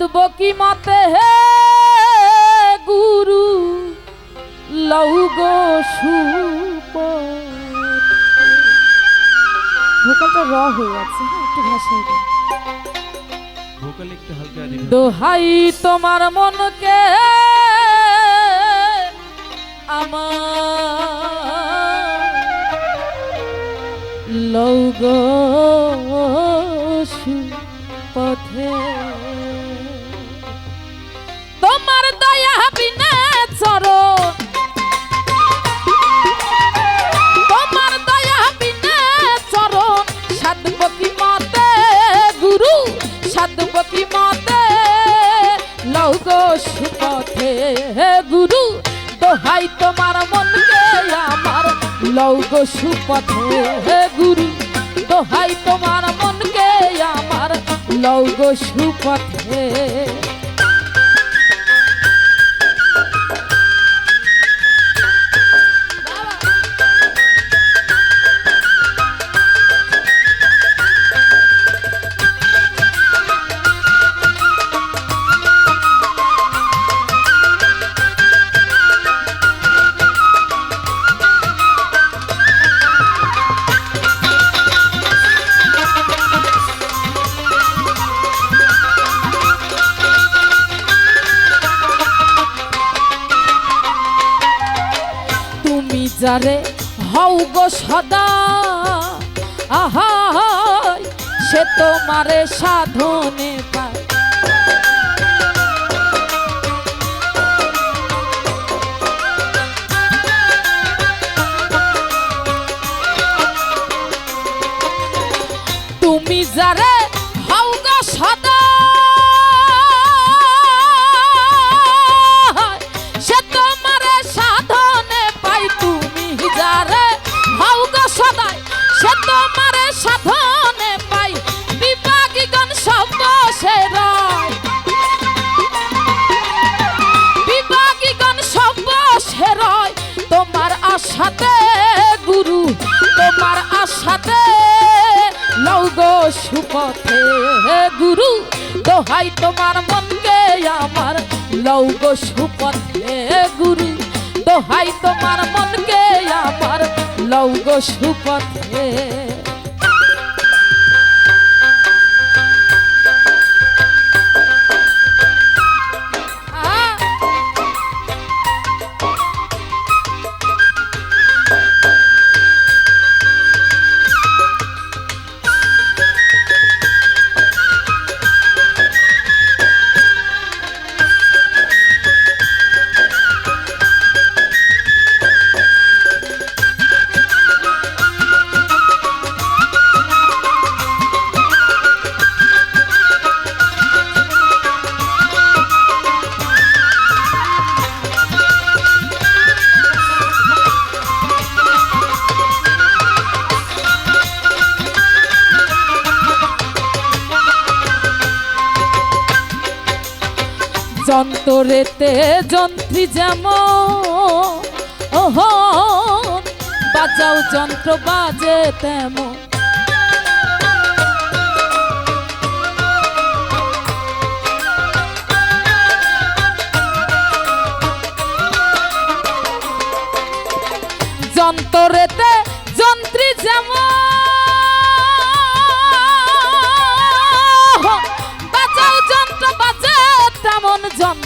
কি মতে? হে গুরু লৌগ সুপ ভোকালটা র হয়ে আছে হ্যাঁ একটু ভাষায় দিন। ভোকাল একটু হালকা দিন দোহাই তোমার মনকে আমার। লৌগ পথে সুপথে। হে গুরু, দোহাই তোমার মনকে আমার। লৌগ সুপথে। হে গুরু, দোহাই তোমার মনকে আমার। লৌগ সুপথে। যারে হও গো সদা। আহা সে তোমারে সাধনে পায়। সুপথে হে গুরু, দোহাই তোমার মনকে আমার। লৌগ সুপথে গুরু, দোহাই তোমার মনকে আমার। লৌগ সুপথে যন্তরেতে যন্ত্রী যেমন বাজাও যন্ত্র বাজে তেমন। যন্তরেতে যন্ত্রী যেমন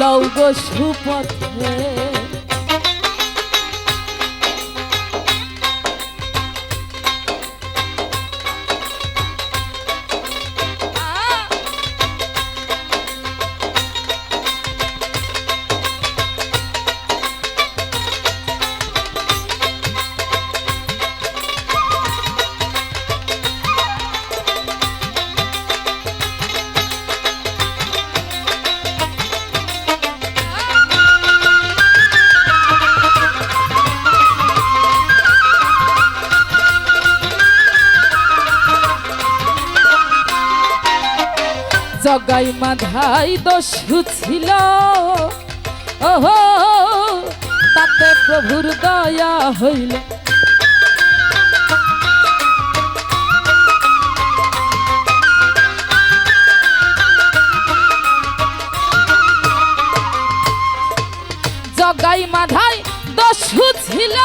লহুগো সুপথে। জগাই মাধাই দস্যু ছিল। ওহো তাতে প্রভুর দয়া হইল। জগাই মাধাই দস্যু ছিল।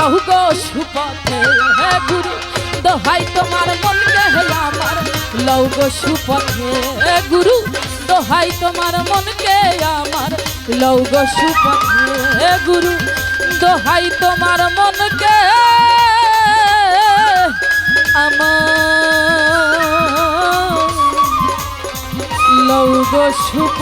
লহু গো সুপথে হে গুরু দোহাই তোমার মনকে হে আমার লহু গো সুপথে হে গুরু দোহাই তোমার মনকে আমার লহু গো সুপথে হে গুরু দোহাই তোমার মনকে আমার লৌগ সুপ